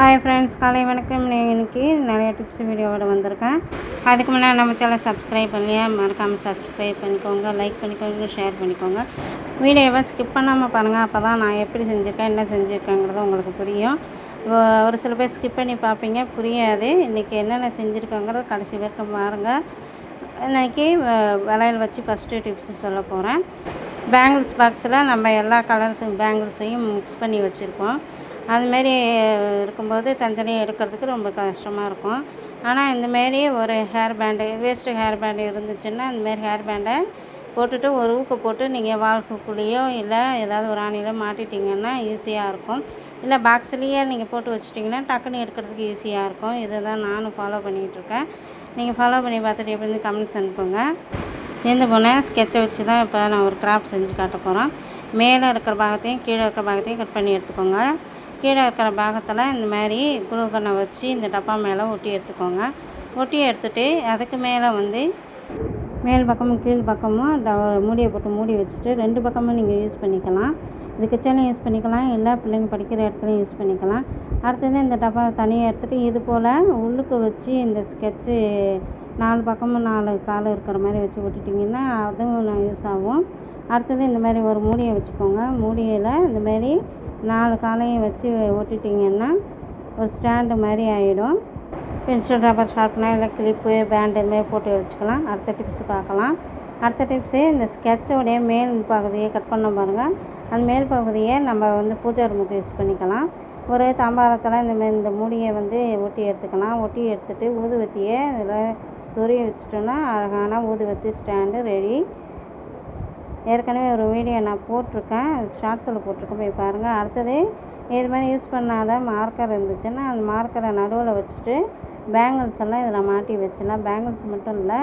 Hi friends காலை வணக்கம். நீங்கள் இன்னைக்கு நிறைய டிப்ஸ் வீடியோவோட வந்திருக்கேன். அதுக்கு முன்னாடி நம்ம சேனல் சப்ஸ்கிரைப் பண்ணலையா மறக்காமல் சப்ஸ்கிரைப் பண்ணிக்கோங்க லைக் பண்ணிக்கோங்க ஷேர் பண்ணிக்கோங்க. வீடியோவை ஸ்கிப் பண்ணாமல் பாருங்கள் அப்போ தான் நான் எப்படி செஞ்சுருக்கேன் என்ன செஞ்சுருக்கேங்கிறது உங்களுக்கு புரியும். ஒரு சில பேர் ஸ்கிப் பண்ணி பார்ப்பீங்க புரியாது. இன்றைக்கி என்னென்ன செஞ்சுருக்கோங்கிறது கடைசி வரைக்கும் பாருங்கள் இன்றைக்கி வளையல் வச்சு ஃபஸ்ட்டு டிப்ஸ் சொல்ல போகிறேன் பேங்கிள்ஸ் பாக்ஸில் நம்ம எல்லா கலர்ஸும் பேங்கிள்ஸையும் மிக்ஸ் பண்ணி வச்சுருப்போம் அதுமாரி இருக்கும்போது தனித்தனியாக எடுக்கிறதுக்கு ரொம்ப கஷ்டமாக இருக்கும். ஆனால் இந்தமாரி ஒரு hair band waste hair band இருந்துச்சுன்னா அந்தமாரி ஹேர் பேண்டை போட்டுட்டு ஒரு ஊக்கு போட்டு நீங்கள் வாழ்க்கைக்குள்ளேயோ இல்லை ஏதாவது ஒரு ஆணியில் மாட்டிட்டிங்கன்னா ஈஸியாக இருக்கும். இல்லை பாக்ஸ்லேயே நீங்கள் போட்டு வச்சிட்டிங்கன்னா டக்குன்னு எடுக்கிறதுக்கு ஈஸியாக இருக்கும். இதை தான் நானும் ஃபாலோ பண்ணிகிட்ருக்கேன் நீங்கள் ஃபாலோ பண்ணி பார்த்துட்டு எப்படி கமெண்ட்ஸ் அனுப்புங்க. தேர்ந்து போன ஸ்கெட்சை வச்சு தான் இப்போ நான் ஒரு கிராஃப்ட் செஞ்சு காட்ட போகிறேன் மேலே இருக்கிற பாகத்தையும் கீழே இருக்கிற பாகத்தையும் கட் பண்ணி எடுத்துக்கோங்க. கீழே இருக்கிற பாகத்தில் இந்த மாதிரி குளுகனை வச்சு இந்த டப்பா மேலே ஒட்டி எடுத்துக்கோங்க. ஒட்டி எடுத்துகிட்டு அதுக்கு மேலே வந்து மேல் பக்கமும் கீழ் பக்கமும் ட மூடியை போட்டு மூடி வச்சுட்டு ரெண்டு பக்கமும் நீங்கள் யூஸ் பண்ணிக்கலாம். இது கிச்சன்லையும் யூஸ் பண்ணிக்கலாம். இல்லை பிள்ளைங்க படிக்கிற இடத்துலையும் யூஸ் பண்ணிக்கலாம். அடுத்தது இந்த டப்பா தனியாக எடுத்துகிட்டு இது போல் உள்ளுக்கு வச்சு இந்த ஸ்கெட்சு நாலு பக்கமும் நாலு கால் இருக்கிற மாதிரி வச்சு விட்டுட்டிங்கன்னா அதுவும் யூஸ் ஆகும். அடுத்தது இந்த மாதிரி ஒரு மூடியை வச்சுக்கோங்க. மூடியில் இந்த மாதிரி நாலு காலையும் வச்சு ஒட்டிட்டிங்கன்னா ஒரு ஸ்டாண்டு மாதிரி ஆகிடும் பென்சில் ரப்பர் ஷார்ப்னர் இல்லை கிளிப்பு பேண்டு இதுமாதிரி போட்டு வச்சுக்கலாம். அடுத்த டிப்ஸ் பார்க்கலாம். அடுத்த டிப்ஸு இந்த ஸ்கெட்சோடைய மேல் பகுதியை கட் பண்ண பாருங்கள் அந்த மேல் பகுதியை நம்ம வந்து பூஜை ரூமுக்கு யூஸ் பண்ணிக்கலாம். ஒரு தாம்பாரத்தில் இந்த இந்த மூடியை வந்து ஒட்டி எடுத்துக்கலாம். ஒட்டி எடுத்துகிட்டு ஊதுவத்தியை இதில் சொரிய வச்சிட்டோன்னா அழகான ஊதுவத்தி ஸ்டாண்டு ரெடி. ஏற்கனவே ஒரு வீடியோ நான் போட்டிருக்கேன். ஷார்ட்ஸில் போட்டிருக்கேன். போய் பாருங்கள் அடுத்தது இது மாதிரி யூஸ் பண்ணாத மார்க்கர் இருந்துச்சுன்னா அந்த மார்க்கரை நடுவில் வச்சுட்டு பேங்கிள்ஸ் எல்லாம் இதில் மாட்டி வச்சிடலாம். பேங்கிள்ஸ் மட்டும் இல்லை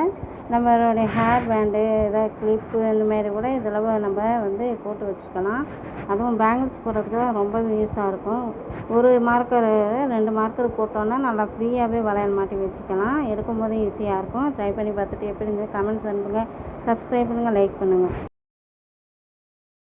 நம்மளுடைய ஹேர் பேண்டு ஏதாவது கிளிப்பு இந்த மாதிரி கூட இதில் நம்ம வந்து போட்டு வச்சுக்கலாம். அதுவும் பேங்கிள்ஸ் போடுறதுக்கு தான் ரொம்ப யூஸாக இருக்கும். ஒரு மார்க்கர் ரெண்டு மார்க்கர் போட்டோன்னா நல்லா ஃப்ரீயாகவே வளையல் மாட்டி வச்சுக்கலாம். எடுக்கும் போதும் ஈஸியாக இருக்கும். ட்ரை பண்ணி பார்த்துட்டு எப்படி இருந்தது? கமெண்ட்ஸ் அனுப்புங்கள் சப்ஸ்கிரைப் பண்ணுங்கள் லைக் பண்ணுங்கள்